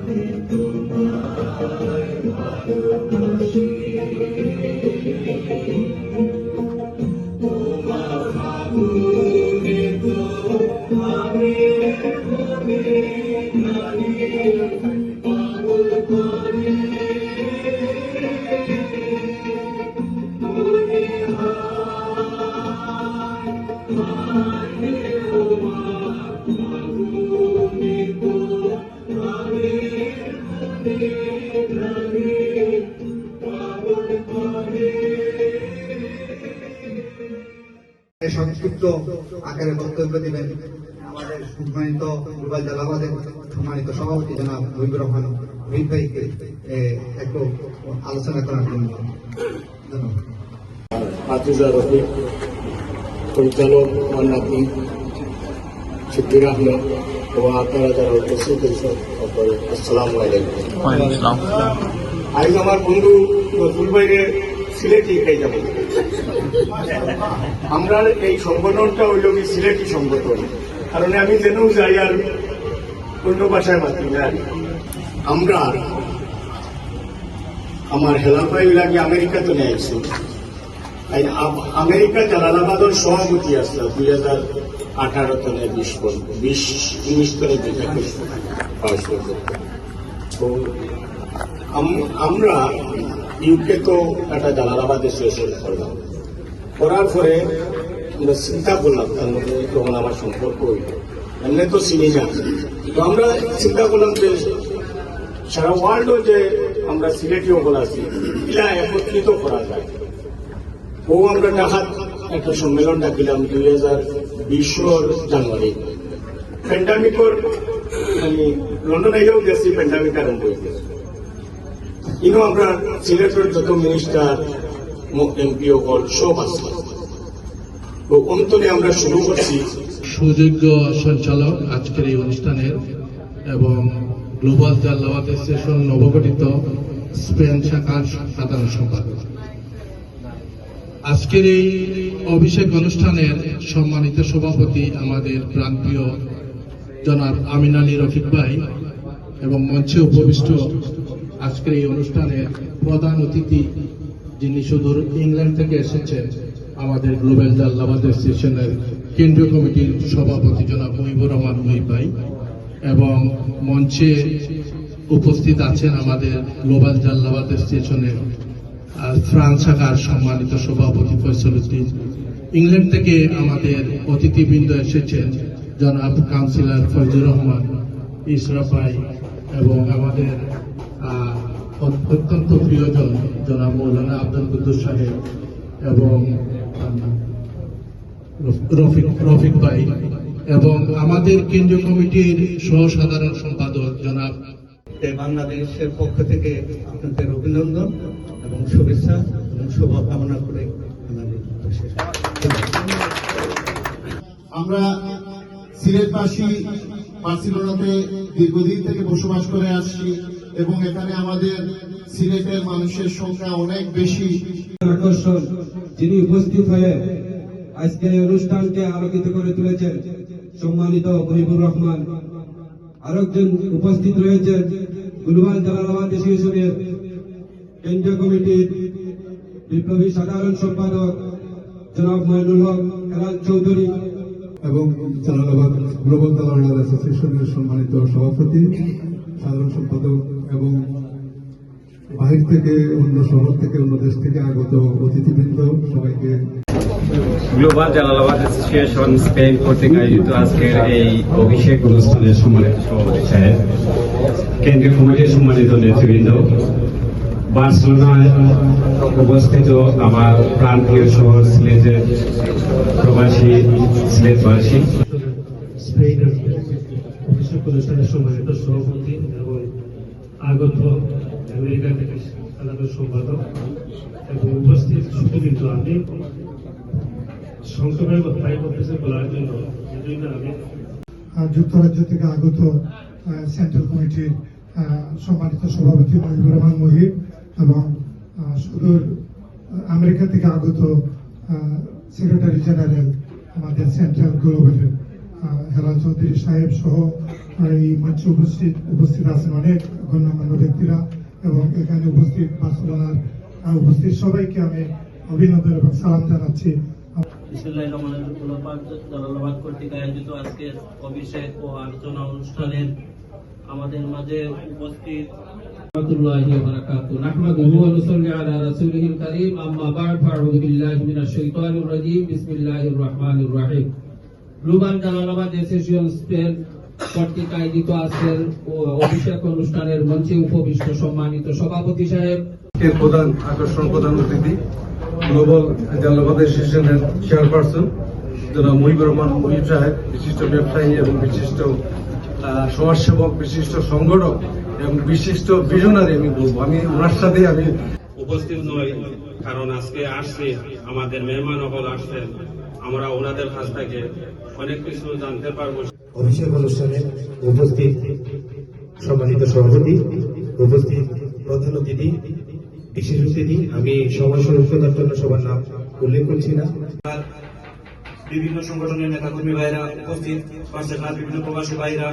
দিবানিশি দিবানিশি করব উন্নয়ন আমাদের সংগঠন গ্লোবাল জালালাবাদ অ্যাসোসিয়েশন বিশ্ববাসী সংগঠন গ্লোবাল জালালাবাদ সংক্ষিপ্ত আকারে বক্তব্য দিবেন। আমাদের সম্মানিত গ্লোবাল জালাবাদের সম্মানিত সভাপতি জনাব মুহিবুর রহমান মুহিব ভাইকে একটু আলোচনা করার জন্য ধন্যবাদ। এবং আপনারা যারা উপস্থিত হয়েছেন আলাইকুম। আজ আমার বন্ধু নজরুল ভাইরে সিলেটি খাই যাব। আমরা এই সংগঠনটা হইল কি সিলেটি সংগঠন। কারণ আমি জেনেও যাই আর অন্য ভাষায় মাতি না। আমরা আমার হেলাপাই লাগে আমেরিকাতে নিয়ে আসছি তাই আমেরিকা জালালাবাদের সভাপতি আসলো দুই হাজার আঠারো তনে বিশ বিশ উনিশ তনে তো আমরা ইউকে তো একটা জালালাবাদ অ্যাসোসিয়েশন করলাম করার পরে চিন্তা করলাম তার মধ্যে তখন আমার সম্পর্ক এমনি তো চিনি না তো আমরা চিন্তা করলাম যে সারা ওয়ার্ল্ডও যে আমরা সিলেটি ওগুলো আছি, এটা একত্রিত করা যায়। ও আমরা ডাকাত, একটা সম্মেলন ডাকিলাম দুই হাজার বিশর জানুয়ারি। প্যান্ডামিকর আমি লন্ডন গেছি প্যান্ডামিক আরম্ভ হয়েছে ইনো আমরা সিলেটের যত মিনিস্টার এমপি হল সব আছে। তো অন্তরে আমরা শুরু করছি। সুযোগ্য সঞ্চালক আজকের এই অনুষ্ঠানের এবং গ্লোবাল জাল্লাবাদ স্টেশন নবগঠিত স্পেন শাখার সাধারণ সম্পাদক। আজকের এই অভিষেক অনুষ্ঠানের সম্মানিত সভাপতি আমাদের প্রান্তীয় জনাব আমিন আলী রফিক ভাই এবং মঞ্চে উপবিষ্ট আজকের এই অনুষ্ঠানের প্রধান অতিথি যিনি সুদূর ইংল্যান্ড থেকে এসেছেন আমাদের গ্লোবাল জাল্লাবাদ স্টেশনের কেন্দ্রীয় কমিটির সভাপতি জনাব মহিবুর রহমান মহিব ভাই এবং মঞ্চে উপস্থিত আছেন আমাদের গ্লোবাল জাল্লাবাদ স্টেশনের আহ, ফ্রান্স শাখার সম্মানিত সভাপতি ফয়সল উদ্দিন। ইংল্যান্ড থেকে আমাদের অতিথিবৃন্দ এসেছেন জনাব কাউন্সিলর ফজলুর রহমান ইসরা ভাই এবং আমাদের অত্যন্ত প্রিয়জন জনাব মৌলানা আব্দুল কুদ্দুস সাহেব এবং রফিক রফিক ভাই এবং আমাদের কেন্দ্রীয় কমিটির সহসাধারণ সম্পাদক জনাব বাংলাদেশের পক্ষ থেকে আপনাদের অভিনন্দন এবং শুভেচ্ছা এবং শুভকামনা করে। আমরা সিলেটবাসী বার্সিলোনাতে দীর্ঘদিন থেকে বসবাস করে আসছি এবং এখানে আমাদের সিলেটের মানুষের সংখ্যা অনেক বেশি। আকর্ষণ, যিনি উপস্থিত হয়ে আজকের এই অনুষ্ঠানকে আলোকিত করে তুলেছেন, সম্মানিত মহিবুর রহমান। আরেকজন উপস্থিত রয়েছেন, গুলবান জালালাবাদ অ্যাসোসিয়েশনের কেন্দ্রীয় কমিটির বিপ্লবী সাধারণ সম্পাদক জনাব মইনুল হক, এলাল চৌধুরী। এবং জালালাবাদ গ্লোবাল জালালাবাদ অ্যাসোসিয়েশনের সম্মানিত সভাপতি, সাধারণ সম্পাদক এবং বাহির থেকে অন্য শহর থেকে অন্য দেশ থেকে আগত অতিথিবৃন্দ সবাইকে গ্লোবাল জালালাবাদ অ্যাসোসিয়েশন স্পেন কর্তৃক আয়োজিত আজকের এই অভিষেক অনুষ্ঠানের সম্মানিত সভাপতি সাহেব, কেন্দ্রীয় কমিটির সম্মানিত নেতৃবৃন্দ বার্সেলোনায় উপস্থিত আমার প্রান্তীয় শহর সিলেটের প্রবাসী সিলেটবাসী। স্পেনের অভিষেক অনুষ্ঠানের সম্মানিত সভাপতি এবং আগত আমেরিকা থেকে সাধারণ সম্পাদক এবং উপস্থিত সুবিধ আমি কথাই করতেছে বলার জন্য। আমি যুক্তরাজ্য থেকে আগত সেন্ট্রাল কমিটির সম্মানিত সভাপতি মহিবুর রহমান মহিব এবং সুদূর আমেরিকা থেকে আগত সেক্রেটারি জেনারেল আমাদের সেন্ট্রাল গ্লোবালের হেলাল চৌধুরী সাহেব সহ এই মঞ্চে উপস্থিত উপস্থিত আছেন অনেক গণ্যমান্য ব্যক্তিরা এবং এখানে উপস্থিত বার্সেলোনার উপস্থিত সবাইকে আমি অভিনন্দন এবং সালাম জানাচ্ছি। ও আলোচনা অনুষ্ঠানের আমাদের মাঝে উপস্থিত نحمده ونصلي على رسوله الكريم أما بعد فأعوذ بالله من الشيطان الرجيم بسم الله الرحمن الرحيم গ্লোবাল জালালাবাদ অ্যাসোসিয়েশন স্পেন কর্তৃক আয়োজিত আজকের ও- অভিষেক অনুষ্ঠানের মঞ্চে উপবিষ্ট সম্মানিত সভাপতি সাহেব এর প্রধান আকর্ষণ প্রধান অতিথি গ্লোবাল জালাবাদ অ্যাসোসিয়েশনের চেয়ারপারসন জনাব মহিবুর রহমান মহিব সাহেব বিশিষ্ট ব্যবসায়ী এবং বিশিষ্ট আহ, সমাজসেবক বিশিষ্ট সংগঠক এবং বিশিষ্ট ভিশনারি আমি বলব। আমি ওনার সাথে আমি উপস্থিত নই কারণ আজকে আসছে আমাদের মেহমান হল আসছেন। আমরা ওনাদের কাছ থেকে অনেক কিছু জানতে পারব। অভিষেক অনুষ্ঠানে উপস্থিত সম্মানিত সভাপতি উপস্থিত প্রধান অতিথি বিশেষ অতিথি আমি সময় সুরক্ষতার জন্য সবার নাম উল্লেখ করছি না। বিভিন্ন সংগঠনের নেতাকর্মী ভাইরা উপস্থিত বার্সেলোনার বিভিন্ন প্রবাসী ভাইরা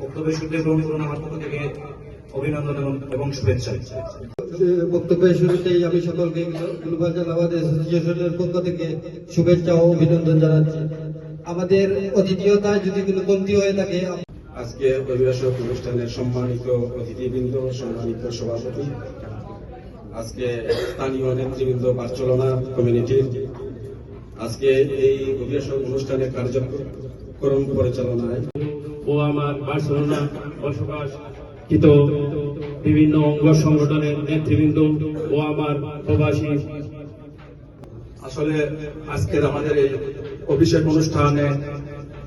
বক্তব্যের সূত্রে গ্রহণ করুন আমার পক্ষ থেকে অভিনন্দন এবং- এবং শুভেচ্ছা। বক্তব্যের শুরুতেই আমি সকলকে গ্লোবাল জালাবাদ অ্যাসোসিয়েশনের পক্ষ থেকে শুভেচ্ছা ও অভিনন্দন জানাচ্ছি। আমাদের অতিথিয়তায় যদি কোনো কমতি হয়ে থাকে আজকে অভিবাসক অনুষ্ঠানের সম্মানিত অতিথিবৃন্দ সম্মানিত সভাপতি আজকে স্থানীয় নেতৃবৃন্দ বার্চলনা কমিউনিটির আজকে এই অভিবাসক অনুষ্ঠানের কার্যক্রম পরিচালনায় ও আমার বার্সেলোনা বসবাসকৃত বিভিন্ন অঙ্গ সংগঠনের নেতৃবৃন্দ ও আমার প্রবাসী। আসলে আজকের আমাদের এই অভিষেক অনুষ্ঠানে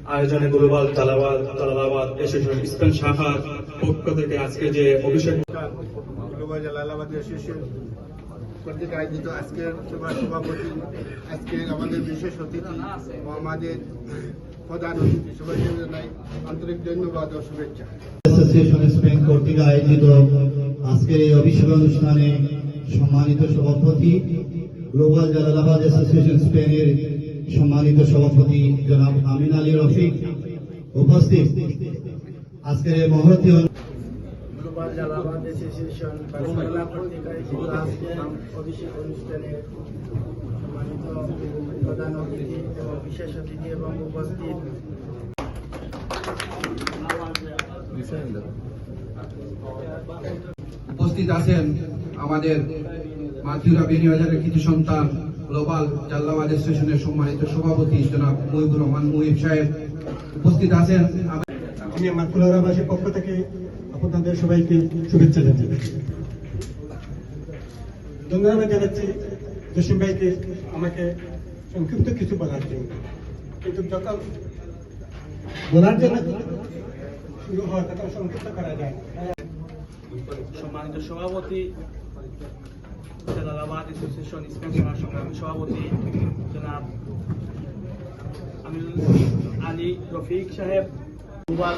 আয়োজনে গ্লোবাল তালাবাদ তালাবাদ এসোসিয়েশন স্পেন শাখার পক্ষ থেকে আজকে যে অভিষেক গ্লোবাল জালালাবাদ অ্যাসোসিয়েশন কর্তৃক আয়োজিত আজকের সভা সভাপতি আজকের আমাদের বিশেষ অতিথি, আমাদের প্রধান অতিথি, সবাইকে জানাই আন্তরিক ধন্যবাদ ও শুভেচ্ছা। অ্যাসোসিয়েশন স্পেন কর্তৃক আয়োজিত আজকের এই অভিষেক অনুষ্ঠানে সম্মানিত সভাপতি গ্লোবাল জালালাবাদ অ্যাসোসিয়েশন স্পেনের সম্মানিত সভাপতি জনাব আমিন আলী রফিক উপস্থিত। আজকের এই মহতী জালালাবাদ অ্যাসোসিয়েশন আয়োজিত আজকের অভিষেক অনুষ্ঠানে সম্মানিত প্রধান অতিথি এবং বিশেষ অতিথি এবং উপস্থিত। উপস্থিত আছেন আমাদের মাতৃরা বেনিবাজারের কিছু সন্তান গ্লোবাল জাল্লাবাদ স্টেশনের সম্মানিত সভাপতি জনাব মহিবুর রহমান মুহিব সাহেব। উপস্থিত আছেন আমি আমার কুলারাবাসীর পক্ষ থেকে আপনাদের সবাইকে শুভেচ্ছা জানাই ধন্যবাদ জানাচ্ছি জসিম ভাইকে আমাকে সংক্ষিপ্ত কিছু বলার জন্য কিন্তু যখন বলার জন্য শুরু হয় তখন সংক্ষিপ্ত করা যায় সম্মানিত সভাপতি, জালালাবাদ অ্যাসোসিয়েশন স্পেন শাখার সংগ্রামী সভাপতি, জনাব আমিনুল আলী রফিক সাহেব গ্লোবাল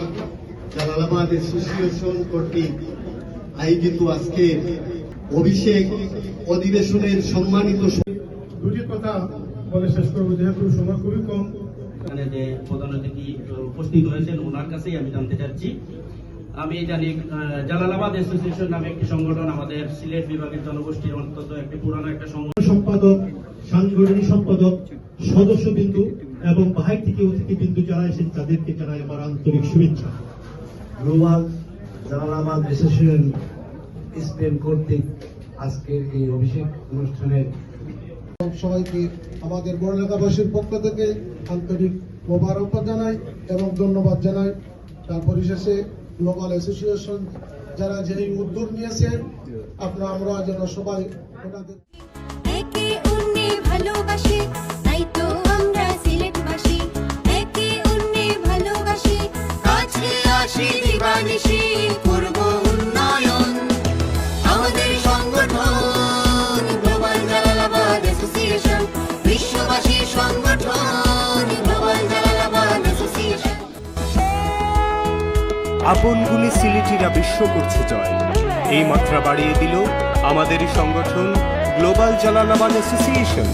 জালালাবাদ অ্যাসোসিয়েশন কর্তৃক আয়োজিত আজকের অভিষেক অধিবেশনের সম্মানিত দুটি কথা বলে শেষ করব যেহেতু সময় খুবই কম। এখানে যে প্রধান অতিথি উপস্থিত হয়েছেন ওনার কাছেই আমি জানতে চাচ্ছি। আমি জানি জালালাবাদ অ্যাসোসিয়েশন নামে একটি সংগঠন আমাদের সিলেট বিভাগের জনগোষ্ঠীর অন্তত একটি পুরানো একটা সংগঠন। সম্পাদক সাংগঠনিক সম্পাদক সদস্যবিন্দু এবং বাহির থেকে অতিথিবিন্দু যারা এসেছেন তাদেরকে জানাই আমার আন্তরিক শুভেচ্ছা। গ্লোবাল জালালাবাদ অ্যাসোসিয়েশন স্পেন কর্তৃক আজকের এই অভিষেক অনুষ্ঠানের সবাইকে আমাদের বড়লেখাবাসীর পক্ষ থেকে আন্তরিক মোবারক জানাই এবং ধন্যবাদ জানাই। তার পরিশেষে গ্লোবাল অ্যাসোসিয়েশন যারা যে উদ্যোগ নিয়েছেন আপনারা আমরা যেন সবাই ওনাদের আপনগুলি সিলেটিরা বিশ্ব করছে জয়। এই মাত্রা বাড়িয়ে দিল আমাদের সংগঠন গ্লোবাল জালালাবাদ অ্যাসোসিয়েশন